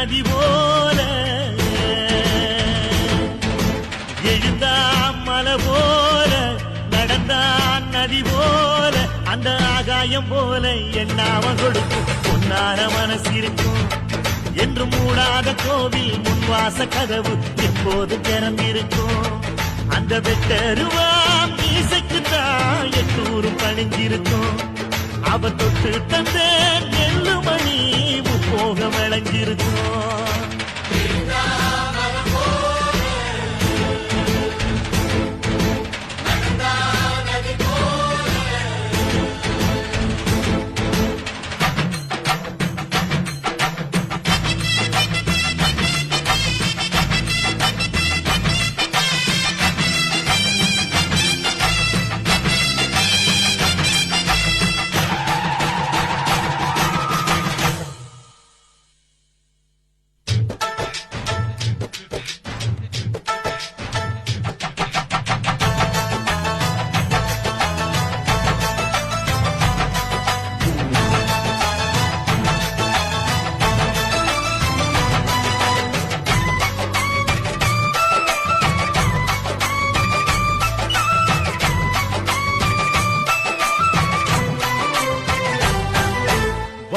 நதி போல. எழுந்தான் மலை போல நடந்தான் நதி போல அந்த ஆகாயம் போல என்னாம கொடுக்கும். பொன்னார மனசு இருக்கும். என்று மூடாத கோவில் முன்வாச கதவு எப்போது திறந்திருக்கும். அந்த வெட்டருவாம் இசைக்குத்தான் எட்டூரும் பணிஞ்சிருக்கும் அவ தொட்டு தந்தே விளைஞ்சிருக்கும்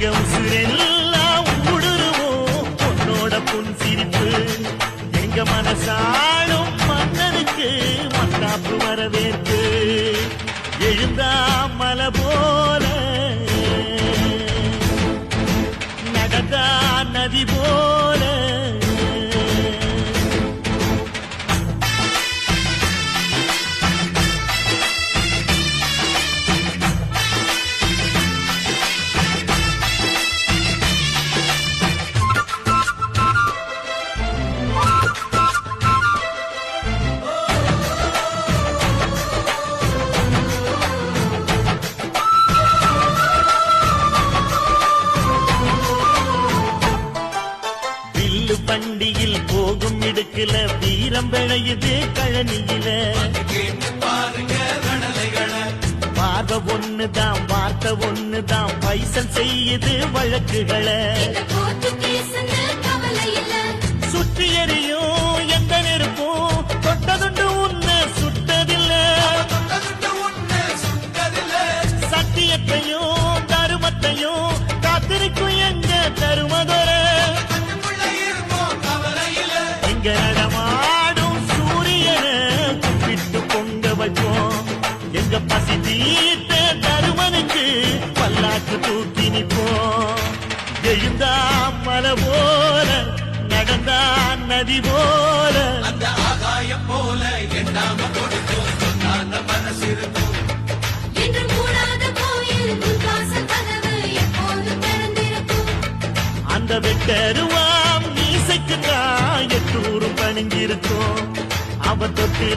விளக்கு எங்க உசுரெல்லாம் உடுருவோம் பொண்ணோட புன் சிரிப்பு எங்க மனசாலும் மன்னனுக்கு மத்தாப்பு வரவேற்பு. எழுந்தா மலை போல நடந்தா நதி போல வில்லு பண்டியில் போகும் இடுக்குல வீரம் விளையுது கழனியில பார்வை ஒண்ணுதான் வார்த்தை ஒண்ணுதான் பைசல் செய்யுது வழக்குகளை. சுற்றி எறியும் நிற்போம் எழுந்தா மலை போல நடந்தா நதி போல. அந்த ஆகாயம் போல எண்ணாம. அந்த வெட்டருவாம் மீசைக்கு தான் எட்டூரும் பணிஞ்சிருக்கும் அவ தொட்டு